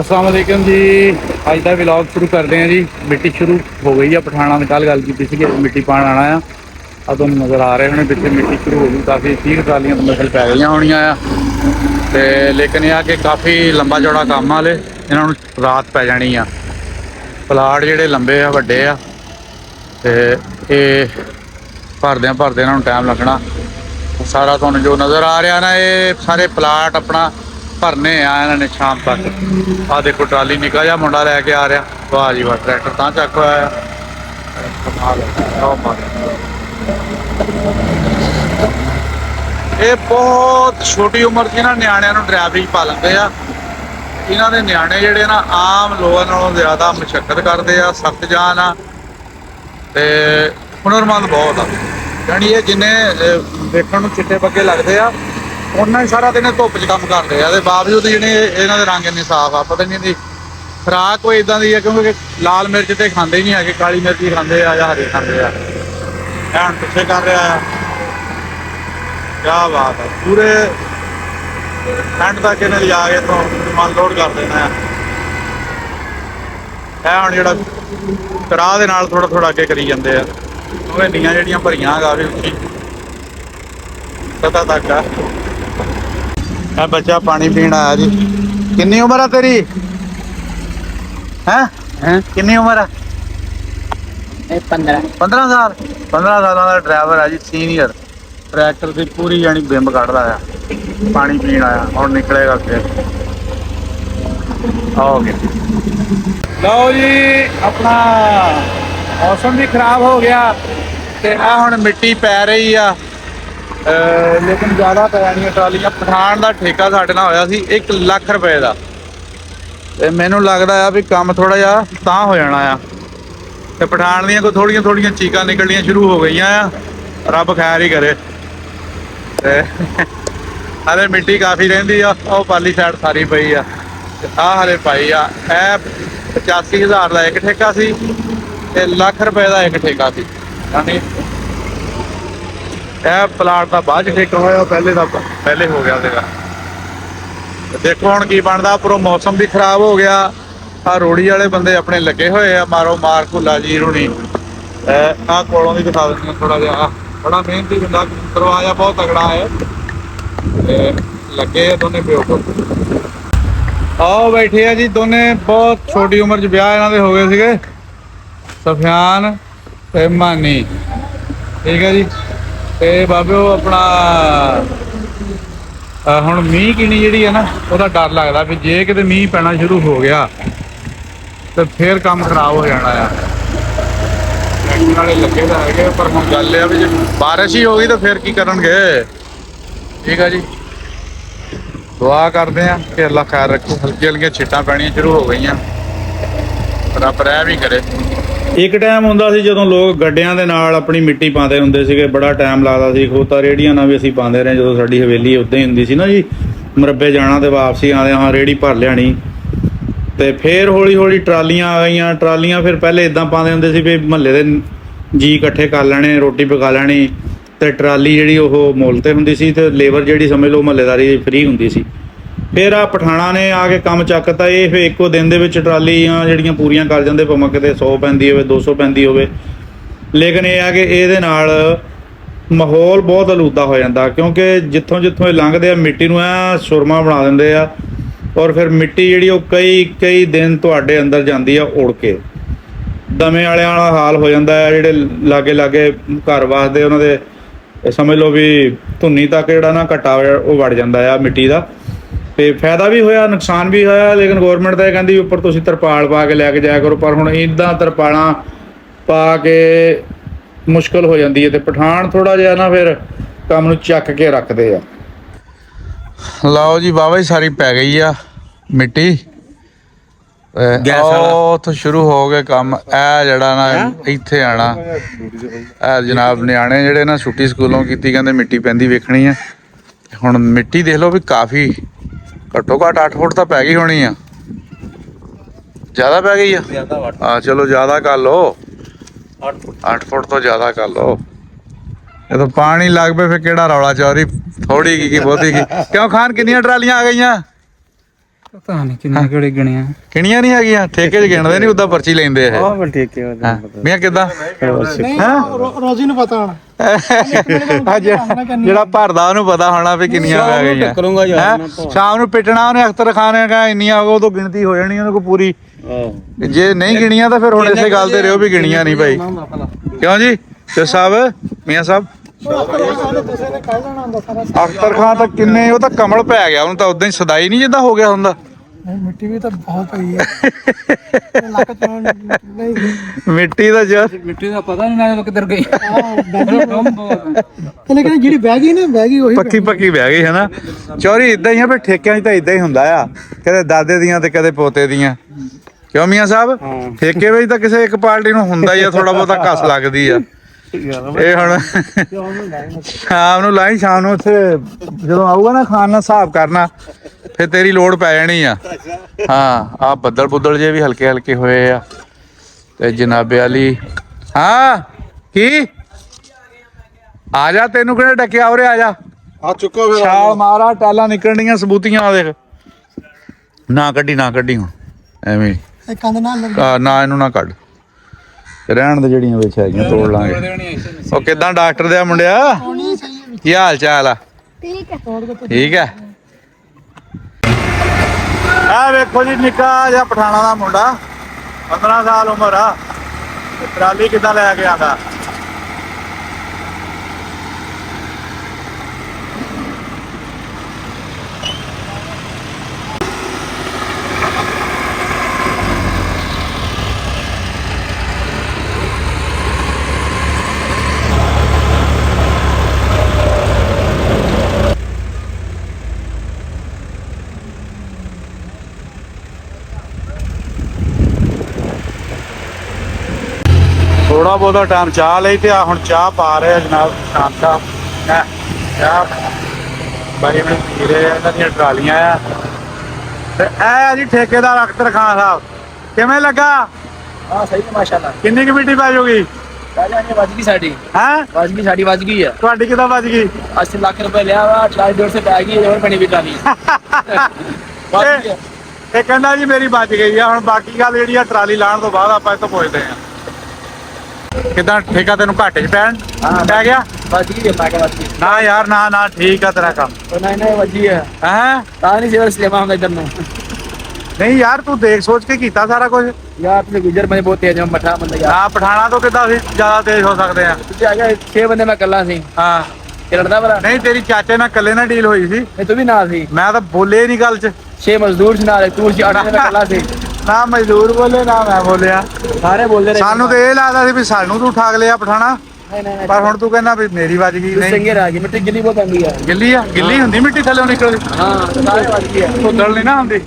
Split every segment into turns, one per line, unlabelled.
ਅਸਲਾਮ ਅਲੈਕਮ ਜੀ। ਅੱਜ ਦਾ ਵਲੌਗ ਸ਼ੁਰੂ ਕਰਦੇ ਹਾਂ ਜੀ। ਮਿੱਟੀ ਸ਼ੁਰੂ ਹੋ ਗਈ ਆ। ਪਠਾਣਾ ਨੇ ਕੱਲ ਗੱਲ ਕੀਤੀ ਸੀ ਕਿ ਮਿੱਟੀ ਪਾਣ ਆਣਾ ਆ। ਆ ਤੁਹਾਨੂੰ ਨਜ਼ਰ ਆ ਰਹੇ ਹੋਣੇ, ਪਿੱਛੇ ਮਿੱਟੀ ਸ਼ੁਰੂ ਹੋ ਗਈ। ਕਾਫੀ 30 ਟਰਾਲੀਆਂ ਤੋਂ ਮਸਲ ਪੈ ਗਈਆਂ ਹੋਣੀਆਂ ਆ। ਤੇ ਲੇਕਿਨ ਇਹ ਆ ਕਿ ਕਾਫੀ ਲੰਬਾ ਚੌੜਾ ਕੰਮ ਆਲੇ ਇਹਨਾਂ ਨੂੰ ਰਾਤ ਪੈ ਜਾਣੀ ਆ। ਪਲਾਟ ਜਿਹੜੇ ਲੰਬੇ ਆ, ਵੱਡੇ ਆ। ਤੇ ਇਹ ਭਰਦਿਆਂ ਭਰਦਿਆਂ ਇਹਨਾਂ ਨੂੰ ਟਾਈਮ ਲੱਗਣਾ। ਸਾਰਾ ਤੁਹਾਨੂੰ ਜੋ ਨਜ਼ਰ ਆ ਰਿਹਾ ਨਾ, ਇਹ ਸਾਰੇ ਪਲਾਟ ਆਪਣਾ ਭਰਨੇ ਆ, ਇਹਨਾਂ ਨੇ ਸ਼ਾਮ ਤੱਕ। ਆ ਦੇਖੋ ਟਰਾਲੀ ਨਿਕਾ ਜਾ ਮੁੰਡਾ ਲੈ ਕੇ ਆ ਰਿਹਾ। ਵਾਹ ਜੀ ਵਾਹ, ਟਰੈਕਟਰ ਤਾਂ ਚੱਕ ਹੋਇਆ ਕਮਾਲ ਹੈ ਇਹ ਬਹੁਤ ਛੋਟੀ ਉਮਰ 'ਚ ਇਹਨਾਂ ਨਿਆਣਿਆਂ ਨੂੰ ਡਰਾਈਵਿੰਗ ਪਾ ਲੈਂਦੇ ਆ। ਇਹਨਾਂ ਦੇ ਨਿਆਣੇ ਜਿਹੜੇ ਨਾ ਆਮ ਲੋਕਾਂ ਨਾਲੋਂ ਜ਼ਿਆਦਾ ਮਸ਼ੱਕਤ ਕਰਦੇ ਆ, ਸਖਤ ਜਾਨ ਆ। ਤੇ ਹੁਨਰਮੰਦ ਬਹੁਤ ਆ। ਯਾਨੀ ਇਹ ਜਿੰਨੇ ਦੇਖਣ ਨੂੰ ਚਿੱਟੇ ਬੱਗੇ ਲੱਗਦੇ ਆ ਉਹਨਾਂ ਹੀ ਸਾਰਾ ਦਿਨ ਇਹ ਧੁੱਪ 'ਚ ਕੰਮ ਕਰਦੇ ਆ ਤੇ ਬਾਵਜੂਦ ਜਿਹੜੇ ਇਹਨਾਂ ਦੇ ਰੰਗ ਇੰਨੇ ਸਾਫ਼ ਆ, ਪਤਾ ਨਹੀਂ ਇਹਦੀ ਖਰਾਕ ਕੋਈ ਇਦਾਂ ਦੀ ਹੈ ਕਿਉਂਕਿ ਲਾਲ ਮਿਰਚ ਤੇ ਖਾਂਦੇ ਹੀ ਨਹੀਂ ਹੈਗੇ, ਕਾਲੀ ਮਿਰਚ ਹੀ ਖਾਂਦੇ ਆ ਜਾਂ ਹਰੀ ਖਾਂਦੇ ਆ। ਇਹ ਪਿੱਛੇ ਕਰ ਰਿਹਾ ਆ। ਕੀ ਬਾਤ ਹੈ ਪੂਰੇ ਠੰਡ ਤੱਕ ਇਹਨੇ ਲਿਜਾ ਕੇ ਤੋਂ ਸਮਾਨ ਲੋਡ ਕਰ ਦੇਣਾ ਆ। ਇਹ ਹੁਣ ਜਿਹੜਾ ਕਰਾਹ ਦੇ ਨਾਲ ਥੋੜਾ ਥੋੜਾ ਅੱਗੇ ਕਰੀ ਜਾਂਦੇ ਆ। ਉਹ ਨੀਆਂ ਜਿਹੜੀਆਂ ਭਰੀਆਂ ਕਾਫੀ ਉੱਚੀ। ਸਤਾ ਤੱਕ ਆ। ਇਹ ਬੱਚਾ ਪਾਣੀ ਪੀਣ ਆਇਆ ਜੀ। ਕਿੰਨੀ ਉਮਰ ਆ ਤੇਰੀ? ਹੈ?
ਹੈਂ?
ਕਿੰਨੀ ਉਮਰ ਆ?
ਇਹ 15
15 ਸਾਲ? 15 ਸਾਲਾਂ ਦਾ ਡਰਾਈਵਰ ਆ ਜੀ ਸੀਨੀਅਰ। ਟਰੈਕਟਰ ਦੀ ਪੂਰੀ ਜਾਨੀ ਬਿੰਬ ਕੱਢਦਾ ਆ। ਪਾਣੀ ਪੀਣ ਆਇਆ ਹੁਣ ਨਿਕਲੇਗਾ ਅੱਗੇ। ਆਓਗੇ ਲਓ ਜੀ ਆਪਣਾ ਮੌਸਮ ਵੀ ਖਰਾਬ ਹੋ ਗਿਆ ਤੇ ਆ ਹੁਣ ਮਿੱਟੀ ਪੈ ਰਹੀ ਆ। ਲੇਕਿਨ ਜ਼ਿਆਦਾ ਪੈਣੀਆਂ ਟਰਾਲੀਆਂ ਪਠਾਨ ਦਾ ਠੇਕਾ ਸਾਡੇ ਨਾਲ ਹੋਇਆ ਸੀ 1 ਲੱਖ ਰੁਪਏ ਦਾ। ਤੇ ਮੈਨੂੰ ਲੱਗਦਾ ਆ ਵੀ ਕੰਮ ਥੋੜਾ ਜਿਹਾ ਤਾਂ ਹੋ ਜਾਣਾ ਆ। ਤੇ ਪਠਾਨ ਦੀਆਂ ਕੋਈ ਥੋੜੀਆਂ ਥੋੜੀਆਂ ਚੀਕਾਂ ਨਿਕਲਣੀਆਂ ਸ਼ੁਰੂ ਹੋ ਗਈਆਂ ਆ। ਰੱਬ ਖੈਰ ਹੀ ਕਰੇ। ਤੇ ਹਲੇ ਮਿੱਟੀ ਕਾਫੀ ਰਹਿੰਦੀ ਆ, ਉਹ ਪਾਲੀ ਸਾਈਡ ਸਾਰੀ ਪਈ ਆ। ਤੇ ਆਹ ਹਲੇ ਪਾਈ ਆ। ਇਹ 85000 ਦਾ ਇੱਕ ਠੇਕਾ ਸੀ, ਤੇ ਲੱਖ ਰੁਪਏ ਦਾ ਇੱਕ ਠੇਕਾ ਸੀ। ਯਾਨੀ ਇਹ ਪਲਾਟ ਦਾ ਬਾਅਦ ਚ ਠੇਕਾ ਹੋਇਆ ਪਹਿਲੇ ਦਾ ਪਹਿਲੇ ਹੋ ਗਿਆ ਸੀਗਾ। ਦੇਖੋ ਹੁਣ ਕੀ ਬਣਦਾ ਉੱਪਰੋਂ ਮੌਸਮ ਵੀ ਖਰਾਬ ਹੋ ਗਿਆ। ਆ ਰੋੜੀ ਵਾਲੇ ਬੰਦੇ ਆਪਣੇ ਲੱਗੇ ਹੋਏ ਆ ਮਾਰੋ ਮਾਰ ਭੁੱਲਾ ਜੀ ਹੁਣੀ ਆ ਕੋਲੋਂ ਦੀ ਦਿਖਾ ਦਿੰਦੇ ਥੋੜਾ ਜਿਹਾ। ਬੜਾ ਮਿਹਨਤੀ ਬੰਦਾ ਦਰਵਾਜ਼ਾ ਬਹੁਤ ਤਗੜਾ ਹੈ। ਤੇ ਲੱਗੇ ਆ ਦੋਨੇ ਪਿਓ ਕੋਲ ਆਓ ਬੈਠੇ ਆ ਜੀ ਦੋਨੇ ਬਹੁਤ ਛੋਟੀ ਉਮਰ 'ਚ ਵਿਆਹ ਇਹਨਾਂ ਦੇ ਹੋ ਗਏ ਸੀਗੇ। ਸਫਿਆਨ ਤੇ ਮਾਨੀ। ਠੀਕ ਹੈ ਜੀ। ਤੇ ਉਹ ਆਪਣਾ ਹੁਣ ਮੀਂਹ ਕਿਣੀ ਜਿਹੜੀ ਹੈ ਨਾ, ਉਹਦਾ ਡਰ ਲੱਗਦਾ ਵੀ ਜੇ ਕਿਤੇ ਮੀਂਹ ਪੈਣਾ ਸ਼ੁਰੂ ਹੋ ਗਿਆ, ਤੇ ਫੇਰ ਕੰਮ ਖਰਾਬ ਹੋ ਜਾਣਾ ਆ। ਟਰੈਕਟਰ ਵਾਲੇ ਲੱਗੇ ਤਾਂ ਹੈਗੇ ਪਰ ਹੁਣ ਗੱਲ ਇਹ ਆ ਵੀ ਜੇ ਬਾਰਿਸ਼ ਹੀ ਹੋ ਗਈ ਤਾਂ ਫੇਰ ਕੀ ਕਰਨਗੇ? ਠੀਕ ਆ ਜੀ। ਦੁਆ ਕਰਦੇ ਆ ਕਿ ਅੱਲਾ ਖੈਰ ਰੱਖੇ ਹਲਕੀ ਹਲਕੀਆਂ ਛਿੱਟਾਂ ਪੈਣੀਆਂ ਸ਼ੁਰੂ ਹੋ ਗਈਆਂ। ਰੱਬ ਰਹਿ ਵੀ ਕਰੇ। ਇੱਕ ਟਾਈਮ ਹੁੰਦਾ ਸੀ ਜਦੋਂ ਲੋਕ ਗੱਡਿਆਂ ਦੇ ਨਾਲ ਆਪਣੀ ਮਿੱਟੀ ਪਾਉਂਦੇ ਹੁੰਦੇ ਸੀਗੇ, ਬੜਾ ਟਾਈਮ ਲੱਗਦਾ ਸੀ। ਖੋਤਾ ਰੇੜੀਆਂ ਨਾਲ ਵੀ ਅਸੀਂ ਪਾਉਂਦੇ ਰਹੇ ਜਦੋਂ ਸਾਡੀ ਹਵੇਲੀ ਉੱਦਾਂ ਹੀ ਹੁੰਦੀ ਸੀ ਨਾ ਜੀ। ਮਰੱਬੇ ਜਾਣਾ ਤੇ ਵਾਪਸੀ ਆਉਂਦੇ ਹਾਂ ਰੇੜੀ ਭਰ ਲਿਆਣੀ ਤੇ ਫੇਰ ਹੌਲੀ ਹੌਲੀ ਟਰਾਲੀਆਂ ਆ ਗਈਆਂ। ਟਰਾਲੀਆਂ ਫਿਰ ਪਹਿਲੇ ਇਦਾਂ ਪਾਉਂਦੇ ਹੁੰਦੇ ਸੀ ਵੀ ਮਹੱਲੇ ਦੇ ਜੀ ਇਕੱਠੇ ਕਰ ਲੈਣੇ, ਰੋਟੀ ਪਕਾ ਲੈਣੀ ਤੇ ਟਰਾਲੀ ਜਿਹੜੀ ਉਹ ਮੁੱਲ ਤੇ ਹੁੰਦੀ ਸੀ ਤੇ ਲੇਬਰ ਜਿਹੜੀ ਸਮਝ ਲਓ ਮਹੱਲੇਦਾਰੀ ਫ੍ਰੀ ਹੁੰਦੀ ਸੀ। ਫਿਰ ਆ ਪਠਾਣਾ ਨੇ ਆ ਕੇ ਕੰਮ ਚੱਕਤਾ। ਇਹ ਫਿਰ ਇੱਕੋ ਦਿਨ ਦੇ ਵਿੱਚ ਟਰਾਲੀਆਂ ਜਿਹੜੀਆਂ ਪੂਰੀਆਂ ਕਰ ਜਾਂਦੇ ਭਾਵੇਂ ਕਿਤੇ 100 ਪੈਂਦੀ ਹੋਵੇ 200 ਪੈਂਦੀ ਹੋਵੇ। ਲੇਕਿਨ ਇਹ ਆ ਕਿ ਇਹਦੇ ਨਾਲ ਮਾਹੌਲ ਬਹੁਤ ਅਲੂਦਾ ਹੋ ਜਾਂਦਾ, ਕਿਉਂਕਿ ਜਿੱਥੋਂ ਜਿੱਥੋਂ ਇਹ ਲੰਘਦੇ ਆ, ਮਿੱਟੀ ਨੂੰ ਐ ਸੁਰਮਾ ਬਣਾ ਦਿੰਦੇ ਆ ਔਰ ਫਿਰ ਮਿੱਟੀ ਜਿਹੜੀ ਉਹ ਕਈ ਕਈ ਦਿਨ ਤੁਹਾਡੇ ਅੰਦਰ ਜਾਂਦੀ ਆ ਉੜ ਕੇ। ਦਮੇ ਵਾਲਿਆਂ ਵਾਲਾ ਹਾਲ ਹੋ ਜਾਂਦਾ ਹੈ, ਜਿਹੜੇ ਲਾਗੇ ਲਾਗੇ ਘਰ ਵਾਸਦੇ, ਉਹਨਾਂ ਦੇ ਸਮਝ ਲਓ ਵੀ ਧੁੰਨੀ ਤੱਕ ਜਿਹੜਾ ਨਾ ਘਟਾ ਉਹ ਵੜ ਜਾਂਦਾ ਆ ਮਿੱਟੀ ਦਾ। ਤੇ ਫਾਇਦਾ ਵੀ ਹੋਇਆ ਨੁਕਸਾਨ ਵੀ ਹੋਇਆ ਲੇਕਿਨ ਗਵਰਨਮੈਂਟ ਤਾਂ ਇਹ ਕਹਿੰਦੀ ਉੱਪਰ ਤੁਸੀਂ ਤਰਪਾਲ ਪਾ ਕੇ ਲੈ ਕੇ ਜਾਇਆ ਕਰੋ ਪਰ ਹੁਣ ਇਦਾਂ ਤਰਪਾਲਾਂ ਪਾ ਕੇ ਮੁਸ਼ਕਲ ਹੋ ਜਾਂਦੀ ਹੈ ਤੇ ਪਠਾਨ ਥੋੜਾ ਜਿਹਾ ਨਾ ਫਿਰ ਕੰਮ ਨੂੰ ਚੱਕ ਕੇ ਰੱਖਦੇ ਆ। ਲਓ ਜੀ ਬਾਬਾ ਜੀ ਸਾਰੀ ਪੈ ਗਈ ਆ ਮਿੱਟੀ। ਉਹ ਤੋਂ ਸ਼ੁਰੂ ਹੋ ਗਿਆ ਕੰਮ। ਇਹ ਜਿਹੜਾ ਨਾ ਇੱਥੇ ਆਣਾ। ਇਹ ਜਨਾਬ ਨਿਆਣੇ ਜਿਹੜੇ ਨਾ ਛੁੱਟੀ ਸਕੂਲੋਂ ਕੀਤੀ ਕਹਿੰਦੇ ਮਿੱਟੀ ਪੈਂਦੀ ਵੇਖਣੀ ਆ। ਹੁਣ ਮਿੱਟੀ ਦੇਖ ਲਓ ਵੀ ਕਾਫੀ ਘੱਟੋ ਘੱਟ 8 ਫੁੱਟ ਤਾਂ ਪੈ ਗਈ ਹੋਣੀ ਆ। ਜ਼ਿਆਦਾ ਪੈ ਗਈ ਆ?
ਜ਼ਿਆਦਾ ਵੱਟ
ਆ ਚਲੋ ਜ਼ਿਆਦਾ ਕਰ ਲਓ।
8
8 ਫੁੱਟ ਤੋਂ ਜ਼ਿਆਦਾ ਕਰ ਲਓ। ਜਦੋਂ ਪਾਣੀ ਲੱਗ ਪਏ ਫਿਰ ਕਿਹੜਾ ਰੌਲਾ ਚੌਰੀ ਥੋੜੀ ਕੀ ਕੀ ਬਹੁਤੀ ਕੀ। ਕਿਉਂ ਖਾਨ ਕਿੰਨੀਆਂ ਟਰਾਲੀਆਂ ਆ ਗਈਆਂ?
ਪਤਾ ਨਹੀਂ ਕਿੰਨੇ ਕਿਹੜੇ ਗਣਿਆ
ਕਿਣੀਆਂ ਨਹੀਂ ਹੈਗੀਆਂ? ਠੇਕੇ 'ਚ ਗਿਣਦੇ ਨਹੀਂ ਉਦਾਂ ਪਰਚੀ ਲੈਂਦੇ ਇਹ।
ਆਹ ਬਲ ਠੀਕ ਹੈ।
ਹਾਂ ਮੀਆਂ ਕਿਦਾਂ?
ਰੋਜ਼ੀ ਨੂੰ ਪਤਾ ਹੋਣਾ।
ਅੱਜ ਜਿਹੜਾ ਭਰਦਾ ਉਹਨੂੰ ਪਤਾ ਹੋਣਾ ਵੀ ਕਿੰਨੀਆਂ ਪੈ ਗਈਆਂ।
ਕਰੂੰਗਾ
ਹੈਂ? ਸ਼ਾਮ ਨੂੰ ਪਿੱਟਣਾ ਉਹਨੇ ਅਖਤਰ ਖਾਨ ਨੇ ਕਹਾ ਇੰਨੀਆਂ ਹੋ ਤੋਂ ਗਿਣਤੀ ਹੋ ਜਾਣੀ ਉਹਨੇ ਕੋ ਪੂਰੀ। ਜੇ ਨਹੀਂ ਗਿਣੀਆਂ ਤਾਂ ਫਿਰ ਹੁਣ ਇਸੇ ਗੱਲ ਤੇ ਰਿਓ ਵੀ ਗਿਣੀਆਂ ਨਹੀਂ ਭਾਈ। ਕਿਉਂ ਜੀ? ਤੇ ਸਾਹਿਬ ਮੀਆਂ ਸਾਹਿਬ। ਅਖਤਰ ਖਾਨ ਤਾਂ ਕਿੰਨੇ ਉਹ ਤਾਂ ਕਮਲ ਪੈ ਗਿਆ ਉਹਨੂੰ ਤਾਂ ਉਦਾਂ ਹੀ ਸਦਾਈ ਨਹੀਂ ਜਿੱਦਾਂ ਹੋ ਗਿਆ ਹੁੰਦਾ।
ਮਿੱਟੀ ਵੀ ਤਾਂ ਬਹੁਤ ਪਈ ਹੈ। ਲੱਕ ਚੋਂ ਨਹੀਂ।
ਮਿੱਟੀ ਦਾ ਜਰ
ਮਿੱਟੀ ਦਾ ਪਤਾ ਨਹੀਂ ਨਾ ਕਿੱਧਰ ਗਈ। ਲੇਕਿਨ ਜਿਹੜੀ ਬਹਿ ਗਈ ਨਾ ਬਹਿ ਗਈ ਉਹੀ
ਪੱਕੀ ਪੱਕੀ ਬਹਿ ਗਈ ਹੈ ਨਾ? ਚੋਰੀ ਇਦਾਂ ਹੀ ਆ ਵੀ ਠੇਕਿਆਂ 'ਚ ਤਾਂ ਇਦਾਂ ਹੀ ਹੁੰਦਾ ਆ। ਕਦੇ ਦਾਦੇ ਦੀਆਂ ਤੇ ਕਦੇ ਪੋਤੇ ਦੀਆਂ। ਕਿਉਂ ਮੀਆਂ ਸਾਹਿਬ? ਠੇਕੇ ਵਿੱਚ ਤਾਂ ਕਿਸੇ ਇੱਕ ਪਾਰਟੀ ਨੂੰ ਹੁੰਦਾ ਹੀ ਆ ਥੋੜਾ ਬਹੁਤਾ ਕਸ ਲੱਗਦੀ ਆ। ਇਹ ਹੁਣ ਸ਼ਾਮ ਨੂੰ ਲਾਈ ਸ਼ਾਮ ਨੂੰ ਉੱਥੇ ਜਦੋਂ ਆਊਗਾ ਨਾ ਖਾਣ ਨਾਲ ਹਿਸਾਬ ਕਰਨਾ ਫਿਰ ਤੇਰੀ ਲੋੜ ਪੈ ਜਾਣੀ ਆ। ਹਾਂ ਆ ਬੱਦਲ ਬੁੱਦਲ ਜੇ ਵੀ ਹਲਕੇ ਹਲਕੇ ਹੋਏ ਆ। ਤੇ ਜਨਾਬੇ ਵਾਲੀ ਹਾਂ ਕੀ? ਆ ਜਾ ਤੈਨੂੰ ਕਿਹਨੇ ਡੱਕਿਆ ਉਰੇ ਆ ਜਾ।
ਆ ਚੁੱਕੋ ਫਿਰ।
ਛਾਲ ਮਾਰਾ ਟਾਲਾਂ ਨਿਕਲਣੀਆਂ ਸਬੂਤੀਆਂ ਆ ਦੇਖ। ਨਾ ਕੱਢੀ ਨਾ ਕੱਢੀ ਹੁਣ ਐਵੇਂ
ਇਹ ਕੰਦ ਨਾਲ
ਆ, ਨਾ ਇਹਨੂੰ ਨਾ ਕੱਢ। ਰਹਿਣ ਦੇ ਜਿਹੜੀਆਂ ਵਿੱਚ ਹੈਗੀਆਂ ਤੋੜ ਲਾਂਗੇ। ਉਹ ਕਿਦਾਂ ਡਾਕਟਰ ਦੇ ਮੁੰਡਿਆ? ਕੀ ਹਾਲ ਚਾਲ ਆ?
ਠੀਕ ਹੈ
ਠੀਕ ਹੈ ਆ ਵੇਖੋ ਜੀ ਨਿੱਕਾ ਜਿਹਾ ਪਠਾਣਾ ਦਾ ਮੁੰਡਾ। 15 ਸਾਲ ਉਮਰ ਆ। ਟਰਾਲੀ ਕਿੱਦਾਂ ਲੈ ਕੇ ਆਂਦਾ ਥੋੜਾ ਬਹੁਤਾ ਟਾਈਮ ਚਾਹ ਲਈ ਤੇ ਆ ਹੁਣ ਚਾਹ ਪਾ ਰਹੇ ਆ ਜਨਾਬ ਸ਼ਾਮ ਦਾ ਹੈਂ, ਚਾਹ। ਬਾਈ ਮੈਂ ਪੀ ਰਹੇ ਆ ਇਹਨਾਂ ਦੀਆਂ ਟਰਾਲੀਆਂ ਆ। ਤੇ ਇਹ ਆ ਜੀ ਠੇਕੇਦਾਰ ਅਖਤਰ ਖਾਨ ਸਾਹਿਬ। ਕਿਵੇਂ ਲੱਗਾ?
ਹਾਂ ਸਹੀ ਹੈ ਮਾਸ਼ਾਅੱਲਾ।
ਕਿੰਨੀ ਕਮੇਟੀ ਪੈ ਜਾਊਗੀ
ਨੇ ਵੱਜ ਗਈ ਸਾਡੀ।
ਹੈ?
ਵੱਜ ਗਈ ਸਾਡੀ ਵੱਜ ਗਈ ਹੈ
ਤੁਹਾਡੀ ਕਿਦਾਂ ਵੱਜ ਗਈ?
80 ਲੱਖ ਰੁਪਏ ਲਿਆ ਵਾ ਟਰਾਈ ਡੋਰ ਸੇ ਪੈ ਗਈ ਹੋਰ ਬਣੀ ਵੀ ਵੱਜ ਹੈ।
ਇਹ ਕਹਿੰਦਾ ਜੀ ਮੇਰੀ ਬਚ ਗਈ ਆ ਹੁਣ ਬਾਕੀ ਗੱਲ ਜਿਹੜੀ ਆ ਟਰਾਲੀ ਲਾਣ ਤੋਂ ਬਾਅਦ ਆਪਾਂ ਇਹ ਤੋਂ ਪੁੱਛਦੇ ਆ। ਕਿਦਾਂ ਠੇਕਾ ਤੈਨੂੰ ਘਾਟੇ 'ਚ ਪੈਣ?
ਹਾਂ।
ਪੈ ਗਿਆ?
ਮੈਂ ਕਿਹਾ
ਨਾ ਯਾਰ ਨਾ ਨਾ ਠੀਕ ਆ ਤੇਰਾ ਕੰਮ।
ਉਹ ਨਹੀਂ ਨਹੀਂ ਵੱਜੀ ਹੈ
ਹੈ?
ਤਾਂ ਨਹੀਂ ਸੇਵਰ ਸਲੇਮਾ ਹੁੰਦਾ ਇਧਰ ਨੂੰ।
ਨਹੀਂ ਯਾਰ ਤੂੰ ਦੇਖ ਸੋਚ ਕੇ ਕੀਤਾ ਸਾਰਾ ਕੁਝ।
ਯਾਰ ਤੇ ਗੁਜਰ ਮੈਂ ਬਹੁਤ ਤੇਜ਼ ਹਾਂ ਮਠਾ ਬੰਦਾ ਯਾਰ।
ਆ ਪਠਾਣਾ ਤੋਂ ਕਿੱਦਾਂ ਅਸੀਂ ਜ਼ਿਆਦਾ ਤੇਜ਼ ਹੋ ਸਕਦੇ ਆ?
ਤੁਸੀਂ ਆ ਗਿਆ 6 ਬੰਦੇ ਮੈਂ ਕੱਲਾ ਸੀ।
ਹਾਂ।
ਲੜਦਾ ਬਰਾ
ਨਹੀਂ ਤੇਰੀ ਚਾਚੇ ਨਾਲ ਇਕੱਲੇ ਨਾਲ ਡੀਲ ਹੋਈ ਸੀ।
ਨਹੀਂ ਤੂੰ ਵੀ ਨਾਲ ਸੀ।
ਮੈਂ ਤਾਂ ਬੋਲੇ ਨਹੀਂ ਗੱਲ 'ਚ।
6 ਮਜ਼ਦੂਰ ਸੀ ਨਾਲ ਤੂੰ ਸੀ 8 ਬੰਦੇ ਮੈਂ ਕੱਲਾ ਸੀ।
ਨਾ ਮਜ਼ਦੂਰ ਬੋਲੇ ਨਾ ਮੈਂ ਬੋਲਿਆ।
ਸਾਰੇ ਬੋਲਦੇ ਰਹੇ
ਸਾਨੂੰ ਤੇ ਇਹ ਲੱਗਦਾ ਸੀ ਵੀ ਸਾਨੂੰ ਤੂੰ ਠਾਗ ਲਿਆ ਪਠਾਣਾ।
ਨਹੀਂ ਨਹੀਂ
ਪਰ ਹੁਣ ਤੂੰ ਕਹਿੰਦਾ ਵੀ ਮੇਰੀ ਵੱਜ ਗਈ
ਤੂੰ
ਨਹੀਂ।
ਚੰਗੇ ਰਾਜੀ ਮਿੱਟੀ ਗਿੱਲੀ ਬਹੁਤ ਆਂਦੀ ਹੈ
ਗਿੱਲੀ ਆ ਗਿੱਲੀ ਹੁੰਦੀ ਮਿੱਟੀ ਥੱਲੇ ਨਿਕਲਦੀ।
ਹਾਂ ਸਾਰੇ ਵੱਜ ਗਈ ਹੈ
ਉਦਲ ਨਹੀਂ ਨਾ ਹੁੰਦੀ।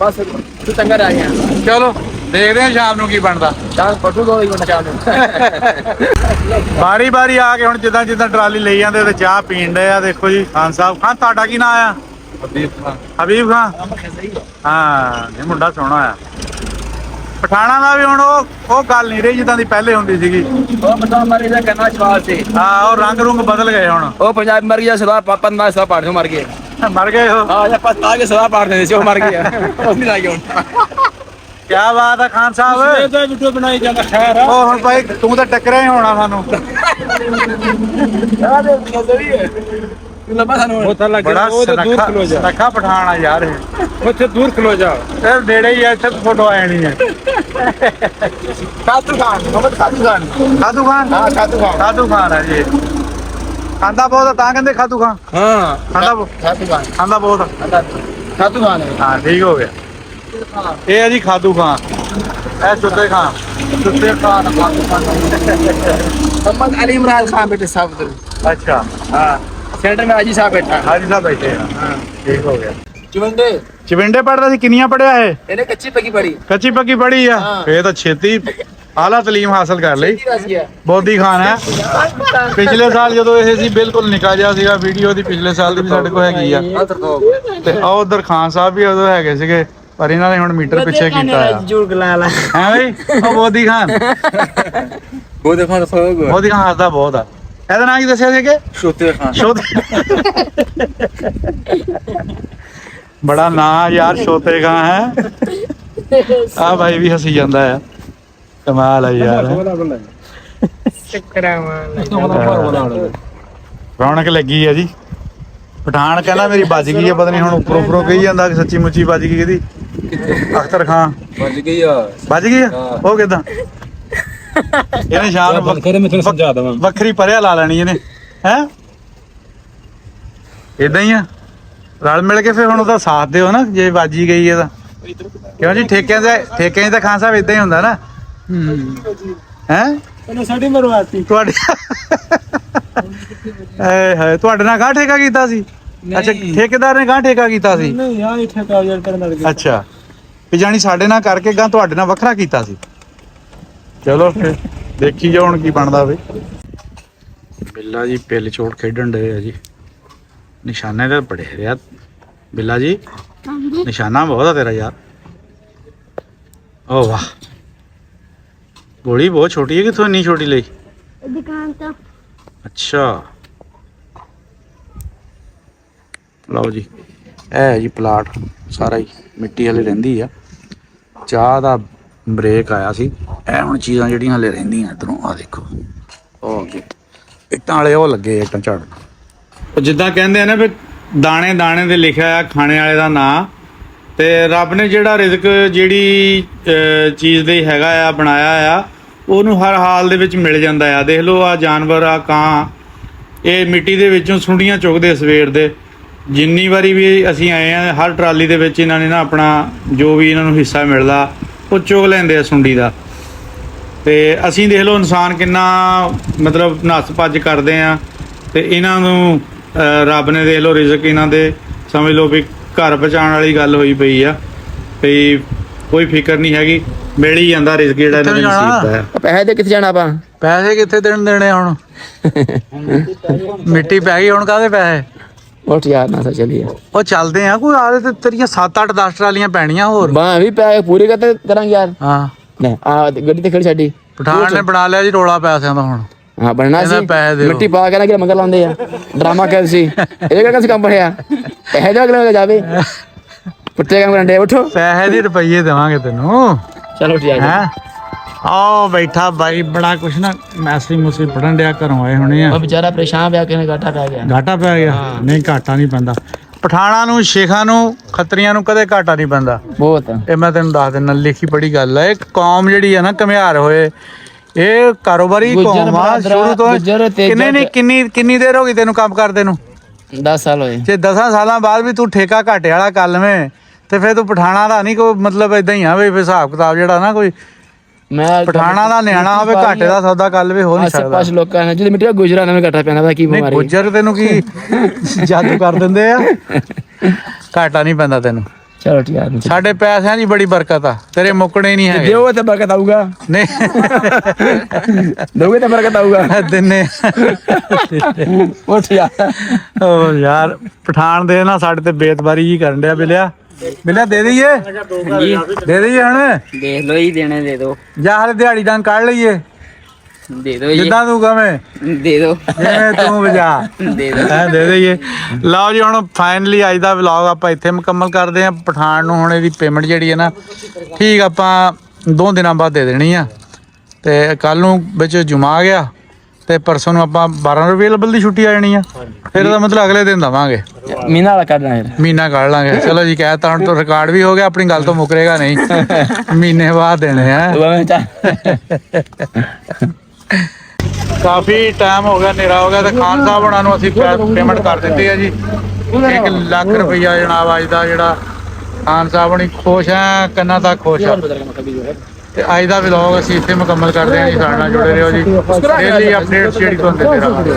ਬਸ ਤੂੰ ਚੰਗਾ ਰਹਿ ਗਿਆ।
ਚਲੋ ਦੇਖਦੇ ਹਾਂ ਸ਼ਾਮ ਨੂੰ ਕੀ ਬਣਦਾ।
ਚਾਹ ਪਟੂ ਦੋ ਹੀ ਚਾਹ ਨੂੰ।
ਬਾਰੀ ਬਾਰੀ ਆ ਕੇ ਹੁਣ ਜਿੱਦਾਂ ਜਿੱਦਾਂ ਟਰਾਲੀ ਲਈ ਜਾਂਦੇ ਤੇ ਚਾਹ ਪੀਣ ਦੇ ਆ ਦੇਖੋ ਜੀ ਖਾਨ ਸਾਹਿਬ ਖਾਨ ਤੁਹਾਡਾ ਕੀ ਨਾਂ ਆ? ਹਬੀਬ ਖਾਨ। ਹਾਂ ਇਹ ਮੁੰਡਾ ਸੋਹਣਾ ਆ। ਪਠਾਣਾ ਦਾ ਵੀ ਹੁਣ ਉਹ ਉਹ ਗੱਲ ਨਹੀਂ ਰਹੀ ਜਿੱਦਾਂ ਦੀ ਪਹਿਲੇ ਹੁੰਦੀ ਸੀਗੀ।
ਉਹ ਬੰਦਾ ਮਰ ਗਿਆ ਕਰਨਾ ਸਵਾਲ ਸੀ।
ਹਾਂ ਉਹ ਰੰਗ ਰੁੰਗ ਬਦਲ ਗਏ ਹੁਣ।
ਉਹ ਪੰਜਾਬ ਮਰ ਗਿਆ ਸਦਾ ਪਾਪਾ ਨਾਲ ਸਦਾ ਪਾੜ ਮਰ ਗਿਆ
ਮਰ ਗਏ ਉਹ।
ਹਾਂ ਜਾਂ ਪਤਾ ਕੇ ਸਦਾ ਪਾੜ ਦਿੰਦੇ ਸੀ ਉਹ ਮਰ ਗਿਆ। ਉਹ ਨਹੀਂ ਲੱਗ ਹੁਣ।
ਕੀ ਬਾਤ ਹੈ ਖਾਨ ਸਾਹਿਬ।
ਤਾਂ ਵੀਡੀਓ ਬਣਾਈ ਜਾਂਦਾ ਖੈਰ
ਉਹ ਹੁਣ ਭਾਈ ਤੂੰ ਤਾਂ ਟੱਕਰਿਆ ਹੀ ਹੋਣਾ ਸਾਨੂੰ।
ਆ ਦੇ ਸਹੀ ਹੈ। ਲੰਬਾ ਸਾਨੂੰ
ਉਹ ਤਾਂ ਲੱਗ
ਬੜਾ
ਉਹ ਤਾਂ ਦੂਰ ਖਲੋ ਜਾ।
ਸਨੱਖਾ ਪਠਾਣਾ ਯਾਰ
ਉੱਥੇ ਦੂਰ ਖਲੋ ਜਾ।
ਇਹ ਨੇੜੇ ਹੀ ਆ ਇੱਥੇ ਫੋਟੋ ਆ ਜਾਣੀ ਹੈ
ਖਾਤੂ ਖਾਨ ਮੁਹੰਮਦ ਖਾਤੂ ਖਾਨ
ਖਾਦੂ ਖਾਨ?
ਹਾਂ ਖਾਤੂ ਖਾਨ।
ਖਾਦੂ ਖਾਨ ਹੈ ਜੀ ਖਾਂਦਾ ਬਹੁਤ ਤਾਂ ਕਹਿੰਦੇ ਖਾਦੂ ਖਾਨ।
ਹਾਂ।
ਖਾਂਦਾ
ਖਾਤੂ ਖਾਨ।
ਖਾਂਦਾ ਬਹੁਤ ਆ।
ਖਾਤੂ ਖਾਨ ਹੈ।
ਹਾਂ ਠੀਕ ਹੋ ਗਿਆ। ਇਹ ਹੈ ਜੀ ਖਾਦੂ ਖਾਨ। ਇਹ ਸੁੱਤੇ ਖਾਨ।
ਸੁੱਤੇ ਖਾਨ ਖਾਤੂ ਖਾਨ। ਮੁਹੰਮਦ ਅਲੀ ਇਮਰਾਨ ਖਾਨ ਬੇਟੇ ਸਾਹਿਬ
ਅੱਛਾ।
हाँ ਸੈਂਟਰ ਮੈਂ ਹਾਜੀ ਸਾਹਿਬ ਬੈਠਾ
ਹਾਜੀ ਸਾਹਿਬ ਬੈਠੇ ਹਾਂ। ਠੀਕ ਹੋ ਗਿਆ।
ਚਵੰਡੇ।
ਚਵਿੰਡੇ ਪੜਦਾ ਸੀ ਕਿੰਨੀਆਂ ਪੜਿਆ ਇਹ?
ਇਹਨੇ ਕੱਚੀ ਪੱਕੀ ਪੜੀ
ਕੱਚੀ ਪੱਕੀ ਪੜੀ ਆ।
ਹਾਂ।
ਤਾਂ ਛੇਤੀ ਆਲਾ ਤਾਲੀਮ ਹਾਸਲ ਕਰ ਲਈ। ਬੋਦੀ ਖਾਨ ਹੈ। ਪਿਛਲੇ ਸਾਲ ਜਦੋਂ ਇਹ ਸੀ ਬਿਲਕੁਲ ਨਿਕਾ ਜਿਹਾ ਸੀਗਾ। ਵੀਡੀਓ ਦੀ ਪਿਛਲੇ ਸਾਲ ਦੀ ਸਾਡੇ ਕੋਲ ਹੈਗੀ ਆ। ਤੇ ਆ ਉਧਰ ਖਾਨ ਸਾਹਿਬ ਵੀ ਉਦੋਂ ਹੈਗੇ ਸੀਗੇ। ਪਰ ਇਹਨਾਂ ਨੇ ਹੁਣ ਮੀਟਰ ਪਿੱਛੇ ਕੀਤਾ ਆ।
ਜੁਰਗ ਲਾ ਲਾ
ਹੈ ਬਈ? ਉਹ ਬੋਦੀ ਖਾਨ।
ਉਹ
ਬੋਦੀ ਖਾਨ ਹੱਸਦਾ ਬਹੁਤ ਆ। ਇਹਦਾ ਨਾਮ ਕੀ ਦੱਸਿਆ ਸੀ ਕਿ
ਸ਼ੋਤੇ ਖਾਨ।
ਸ਼ੋਤੇ। ਬੜਾ ਨਾਂ ਯਾਰ ਸ਼ੋਤੇ ਖਾਂ ਹੈ? ਆ ਭਾਈ ਵੀ ਹੱਸੀ ਜਾਂਦਾ ਆ। ਕਮਾਲ ਆ ਯਾਰ। ਰੌਣਕ ਲੱਗੀ ਆ ਜੀ। ਪਠਾਨ ਕਹਿੰਦਾ ਮੇਰੀ ਵੱਜ ਗਈ ਆ ਪਤਾ ਨਹੀਂ ਹੁਣ ਉੱਪਰੋਂ ਉੱਪਰੋਂ ਕਹੀ ਜਾਂਦਾ ਸੱਚੀ ਮੁੱਚੀ ਵੱਜ ਗਈ ਇਹਦੀ ਅਖਤਰ ਖਾਨ।
ਵੱਜ ਗਈ ਆ।
ਵੱਜ ਗਈ ਆ? ਉਹ ਕਿਦਾਂ? ਇਹਨੇ ਸ਼ਾਨ ਨੂੰ ਵੱਖ-
ਕਰੇ ਮੈਂ ਸਮਝਾ ਦਵਾਂ?
ਵੱਖਰੀ ਪਰਿਆ ਲਾ ਲੈਣੀ ਇਹਨੇ ਹੈ? ਇਦਾਂ ਹੀ ਆ। ਰਲ ਮਿਲ ਕੇ ਫਿਰ ਹੁਣ ਉਹਦਾ ਸਾਥ ਦਿਓ ਨਾ ਜੇ ਵੱਜੀ ਗਈ ਇਹਦਾ। ਕਿਉਂ ਜੀ? ਠੇਕਿਆਂ ਦੇ ਠੇਕਿਆਂ ਤਾਂ ਖਾਨ ਸਾਹਿਬ ਇਦਾਂ ਹੀ ਹੁੰਦਾ ਨਾ। ਹੈ?
ਤੈਨੂੰ ਸਾਡੀ ਮਰਵਾਤੀ।
ਤੁਹਾਡੇ ਏ ਹਾਏ ਤੁਹਾਡੇ ਨਾਲ ਗਾਂ ਠੇਕਾ ਕੀਤਾ ਸੀ? ਅੱਛਾ ਠੇਕੇਦਾਰ ਨੇ ਗਾਂ ਠੇਕਾ ਕੀਤਾ ਸੀ?
ਨਹੀਂ ਯਾਰ ਇੱਥੇ ਕਾਗਜ਼ ਕਰਨ ਲੱਗ ਗਿਆ
ਅੱਛਾ। ਵੀ ਜਾਨੀ ਸਾਡੇ ਨਾਲ ਕਰਕੇ ਗਾਂ ਤੁਹਾਡੇ ਨਾਲ ਵੱਖਰਾ ਕੀਤਾ ਸੀ? ਚਲੋ ਫਿਰ ਦੇਖੀ ਜਾ ਹੁਣ ਕੀ ਬਣਦਾ ਵੇ ਬਿੱਲਾ ਜੀ ਪਿੱਲ ਚੋੜ ਖੇਡਣ ਡਏ ਆ ਜੀ। ਨਿਸ਼ਾਨੇ ਤੇ ਬੜੇ ਰਿਆ ਬਿੱਲਾ ਜੀ ਨਿਸ਼ਾਨਾ ਬਹੁਤ ਆ ਤੇਰਾ ਯਾਰ। ਓ ਵਾਹ। ਗੋਲੀ ਬਹੁਤ ਛੋਟੀ ਹੈ ਕਿਥੋਂ ਇੰਨੀ ਛੋਟੀ ਲਈ?
ਦੁਕਾਨ ਤੋਂ।
ਅੱਛਾ। ਲਓ ਜੀ ਇਹ ਹੈ ਜੀ ਪਲਾਟ ਸਾਰਾ ਹੀ ਮਿੱਟੀ ਹਲੇ ਰਹਿੰਦੀ ਆ। ਚਾਹ ਦਾ ਬ੍ਰੇਕ ਆਇਆ ਸੀ। ਇਹ ਹੁਣ ਚੀਜ਼ਾਂ ਜਿਹੜੀਆਂ ਹਲੇ ਰਹਿੰਦੀਆਂ ਇਧਰੋਂ ਆ ਦੇਖੋ। ਉਹ ਅੱਗੇ ਇੱਟਾਂ ਵਾਲੇ ਉਹ ਲੱਗੇ ਇੱਟਾਂ ਝਾੜਨ ਉਹ ਜਿੱਦਾਂ ਕਹਿੰਦੇ ਆ ਨਾ ਵੀ ਦਾਣੇ ਦਾਣੇ ਤੇ ਲਿਖਿਆ ਆ ਖਾਣੇ ਵਾਲੇ ਦਾ ਨਾਂ ਤੇ ਰੱਬ ਨੇ ਜਿਹੜਾ ਰਿਜ਼ਕ ਜਿਹੜੀ ਚੀਜ਼ ਦੇ ਹੈਗਾ ਆ ਬਣਾਇਆ ਆ ਉਹਨੂੰ ਹਰ ਹਾਲ ਦੇ ਵਿੱਚ ਮਿਲ ਜਾਂਦਾ ਆ। ਦੇਖ ਲਓ ਆ ਜਾਨਵਰ ਆ ਕਾਂ ਇਹ ਮਿੱਟੀ ਦੇ ਵਿੱਚੋਂ ਸੁੰਡੀਆਂ ਚੁਗਦੇ ਸਵੇਰ ਦੇ। ਜਿੰਨੀ ਵਾਰੀ ਵੀ ਅਸੀਂ ਆਏ ਆ ਹਰ ਟਰਾਲੀ ਦੇ ਵਿੱਚ ਇਹਨਾਂ ਨੇ ਨਾ ਆਪਣਾ ਜੋ ਵੀ ਇਹਨਾਂ ਨੂੰ ਹਿੱਸਾ ਮਿਲਦਾ ਉਹ ਚੁਗ ਲੈਂਦੇ ਆ ਸੁੰਡੀ ਦਾ। ਤੇ ਅਸੀਂ ਦੇਖ ਲਓ ਇਨਸਾਨ ਕਿੰਨਾ ਮਤਲਬ ਨੱਸ ਭੱਜ ਕਰਦੇ ਆ ਤੇ ਇਹਨਾਂ ਨੂੰ ਰੱਬ ਨੇ ਦੇਖ ਲਓ ਰਿਜ਼ਕ ਇਹਨਾਂ ਦੇ। ਸਮਝ ਲਓ ਵੀ ਘਰ ਬਚਾਉਣ ਵਾਲੀ ਗੱਲ ਹੋਈ ਪਈ ਆ ਵੀ ਕੋਈ ਫਿਕਰ ਨਹੀਂ ਹੈਗੀ ਮਿਲ ਹੀ ਜਾਂਦਾ ਰਿਜ਼ਕ ਜਿਹੜਾ ਇਹਨਾਂ ਦੇ ਨਸੀਬ ਹੈ।
ਪੈਸੇ ਦੇ ਕਿੱਥੇ ਜਾਣਾ ਆਪਾਂ?
ਪੈਸੇ ਕਿੱਥੇ ਦੇਣ ਦੇਣੇ ਹੁਣ? ਮਿੱਟੀ ਪੈ ਗਈ ਹੁਣ ਕਾਹਦੇ ਪੈਸੇ?
ਉੱਠ ਯਾਰ ਨਾ ਚਲੀਏ।
ਉਹ ਚੱਲਦੇ ਆ ਕੋਈ ਆਲੇ ਤੇ ਤੇਰੀਆਂ 7 8 10 ਟਰਾਲੀਆਂ ਪੈਣੀਆਂ ਹੋਰ।
ਬਾਹ ਵੀ ਪੈਸੇ ਪੂਰੇ ਕਰਤੇ ਕਰਾਂਗੇ ਯਾਰ।
ਹਾਂ।
ਲੈ ਆ ਗੱਡੀ ਤੇ ਖੜੀ ਛੱਡੀ
ਪਠਾਨ ਨੇ ਬਣਾ ਲਿਆ ਜੀ ਰੋਲਾ ਪੈਸਿਆਂ ਦਾ ਹੁਣ।
ਹਾਂ ਬਣਨਾ
ਇਹਦਾ
ਸੀ।
ਪੈਸੇ ਦਿਓ।
ਮਿੱਟੀ ਪਾ ਕੇ ਨਾ ਕਿ ਮੰਗਰ ਲਾਉਂਦੇ ਆ। ਡਰਾਮਾ ਕਰ ਸੀ ਇਹ ਕਿਹੜਾ ਸੀ ਕੰਮ ਬਣਿਆ। ਪੈਸੇ ਦੇ ਅਗਲੇ ਜਾਵੇ। ਪੁੱਤੇ ਕੰਮ ਕਰੰਦੇ ਉਠੋ।
ਪੈਸੇ ਦੀ ਰੁਪਈਏ ਦੇਵਾਂਗੇ ਤੈਨੂੰ।
ਚਲੋ
ਹੈ? ਆਓ ਬੈਠਾ ਬਾਈ ਬੜਾ ਕੁਛ ਨਾ ਮੈਸਰੀ ਮੁਸਰੀ ਪੜਨ ਡਿਆ ਘਰੋਂ ਆਏ ਹੋਣੇ ਆ।
ਉਹ ਵਿਚਾਰਾ ਪਰੇਸ਼ਾਨ ਪਿਆ ਕਿਨੇ ਘਾਟਾ ਪੈ ਗਿਆ।
ਘਾਟਾ ਪੈ ਗਿਆ। ਨਹੀਂ ਘਾਟਾ ਨਹੀਂ ਪੈਂਦਾ। ਪਠਾਣਾ ਨੂੰ ਸ਼ੇਖਾਂ ਨੂੰ ਖੱਤਰੀਆਂ ਨੂੰ ਕਦੇ ਘਾਟਾ ਨਹੀਂ ਪੈਂਦਾ।
ਬਹੁਤ
ਇਹ ਮੈਂ ਤੈਨੂੰ ਦੱਸ ਦਿੰਦਾ ਲਿਖੀ ਪੜੀ ਗੱਲ ਹੈ ਇਹ ਕੌਮ ਜਿਹੜੀ ਹੈ ਨਾ ਕਮਿਆਰ ਹੋਏ। ਇਹ ਕਾਰੋਬਾਰੀ ਕੌਮ ਆ ਸ਼ੁਰੂ ਤੋਂ ਕਿੰਨੇ ਨਹੀਂ। ਕਿੰਨੀ ਕਿੰਨੀ ਦੇਰ ਹੋ ਗਈ ਤੈਨੂੰ ਕੰਮ ਕਰਦੇ ਨੂੰ?
10 ਸਾਲ ਹੋਏ।
ਜੇ 10 ਸਾਲਾਂ ਬਾਅਦ ਵੀ ਤੂੰ ਠੇਕਾ ਘਾਟੇ ਵਾਲਾ ਕਰ ਲਵੇਂ ਤੇ ਫਿਰ ਤੂੰ ਪਠਾਣਾ ਦਾ ਨਹੀਂ ਕੋਈ ਮਤਲਬ ਇਦਾਂ ਹੀ ਆ ਵੀ ਹਿਸਾਬ ਕਿਤਾਬ ਜਿਹੜਾ ਨਾ ਕੋਈ
ਮੈਂ
ਪਠਾਣਾ ਦਾ ਨਿਆਣਾ ਹੋਵੇ ਘਾਟੇ ਦਾ ਸੌਦਾ ਕਰ ਲਵੇ ਹੋ ਨਹੀਂ ਸਕਦਾ।
ਪਾਸ ਲੋਕਾਂ ਨੇ ਜਿਹਦੇ ਮਿੱਟੀ ਗੁਜਰਾ ਨਾਲ ਘਾਟਾ ਪੈਣਾ ਦਾ ਕੀ ਬਿਮਾਰੀ
ਗੁੱਜਰ ਤੈਨੂੰ ਕੀ ਜਾਦੂ ਕਰ ਦਿੰਦੇ ਆ? ਘਾਟਾ ਨਹੀਂ ਪੈਂਦਾ ਤੈਨੂੰ।
ਚਲੋ ਠੀਕ ਆ
ਸਾਡੇ ਪੈਸਿਆਂ ਦੀ ਬੜੀ ਬਰਕਤ ਆ ਤੇਰੇ ਮੁੱਕਣੇ ਨਹੀਂ ਹੈਗੇ।
ਦਿਓ ਤੇ ਬਰਕਤ ਆਊਗਾ।
ਨਹੀਂ।
ਦੋਗੇ ਤੇ ਬਰਕਤ ਆਊਗਾ।
ਦਿਨੇ
ਉੱਠ ਜਾ
ਓ ਯਾਰ ਪਠਾਨ ਦੇ ਨਾ ਸਾਡੇ ਤੇ ਬੇਤਬਾਰੀ ਜੀ ਕਰਨ ਡਿਆ ਬਿਲਿਆ। ਬਿਲਿਆ ਦੇ ਦਈਏ? ਦੇ ਦਈਏ ਹੁਣ?
ਦੇਖ ਲੋ ਜੀ ਦੇਣੇ ਦੇ ਦੋ
ਜਾਂ ਹਲੇ ਦਿਹਾੜੀ ਡੰਗ ਕੱਢ ਲਈਏ।
ਦੇ ਦੋ ਜੀ।
ਜਿੱਦਾਂ ਤੂੰ ਕਵੇਂ
ਦੇ ਦੋ
ਜਿਵੇਂ ਤੂੰ ਵਜਾ।
ਦੇ ਦੋ
ਹੈ ਦੇ ਦਈਏ। ਲਓ ਜੀ ਹੁਣ ਫਾਈਨਲੀ ਅੱਜ ਦਾ ਵਲੌਗ ਆਪਾਂ ਇੱਥੇ ਮੁਕੰਮਲ ਕਰਦੇ ਆਂ ਪਠਾਨ ਨੂੰ ਹੁਣ ਇਹਦੀ ਪੇਮੈਂਟ ਜਿਹੜੀ ਹੈ ਨਾ ਠੀਕ ਆਪਾਂ ਦੋ ਦਿਨਾਂ ਬਾਅਦ ਦੇ ਦੇਣੀ ਆ। ਤੇ ਕੱਲ ਨੂੰ ਵਿੱਚ ਜੁਮਾ ਗਿਆ। ਤੇ ਪਰਸੋਂ ਨੂੰ ਆਪਾਂ 12 ਅਵੇਲੇਬਲ ਦੀ ਛੁੱਟੀ ਆ ਜਾਣੀ ਆ। ਫਿਰ ਇਹਦਾ ਮਤਲਬ ਅਗਲੇ ਦਿਨ ਦਵਾਂਗੇ।
ਮੀਨਾ ਵਾਲਾ ਕੱਢਣਾ ਯਾਰ
ਮਹੀਨਾ ਕੱਢ ਲਾਂਗੇ। ਚਲੋ ਜੀ ਕਹਿਤਾ ਹੁਣ ਤੋਂ ਰਿਕਾਰਡ ਵੀ ਹੋ ਗਿਆ ਆਪਣੀ ਗੱਲ ਤੋਂ ਮੁਕਰੇਗਾ ਨਹੀਂ। ਮਹੀਨੇ ਬਾਅਦ ਦੇਣੇ ਆ। ਕਾਫੀ ਟਾਈਮ ਹੋ ਗਿਆ ਹਨੇਰਾ ਹੋ ਗਿਆ ਤੇ ਖਾਨ ਸਾਹਿਬ ਉਹਨਾਂ ਨੂੰ ਅਸੀਂ ਪੇਮੈਂਟ ਕਰ ਦਿੱਤੀ ਹੈ ਜੀ। 1 ਲੱਖ ਰੁਪਈਆ ਜਨਾਬ ਅੱਜ ਦਾ ਜਿਹੜਾ ਖਾਨ ਸਾਹਿਬ ਹੁਣੀ ਖੁਸ਼ ਆ ਕੰਨਾਂ ਤੱਕ ਖੁਸ਼ ਆ। ਤੇ ਅੱਜ ਦਾ ਵਲੌਗ ਅਸੀਂ ਇੱਥੇ ਮੁਕੰਮਲ ਕਰਦੇ ਹਾਂ ਜੀ ਸਾਡੇ ਨਾਲ ਜੁੜੇ ਰਹੋ ਜੀ। ਡੇਲੀ ਅਪਡੇਟਸ ਜਿਹੜੀ ਤੁਹਾਨੂੰ ਦਿੰਦੇ ਰਹਾਂਗੇ।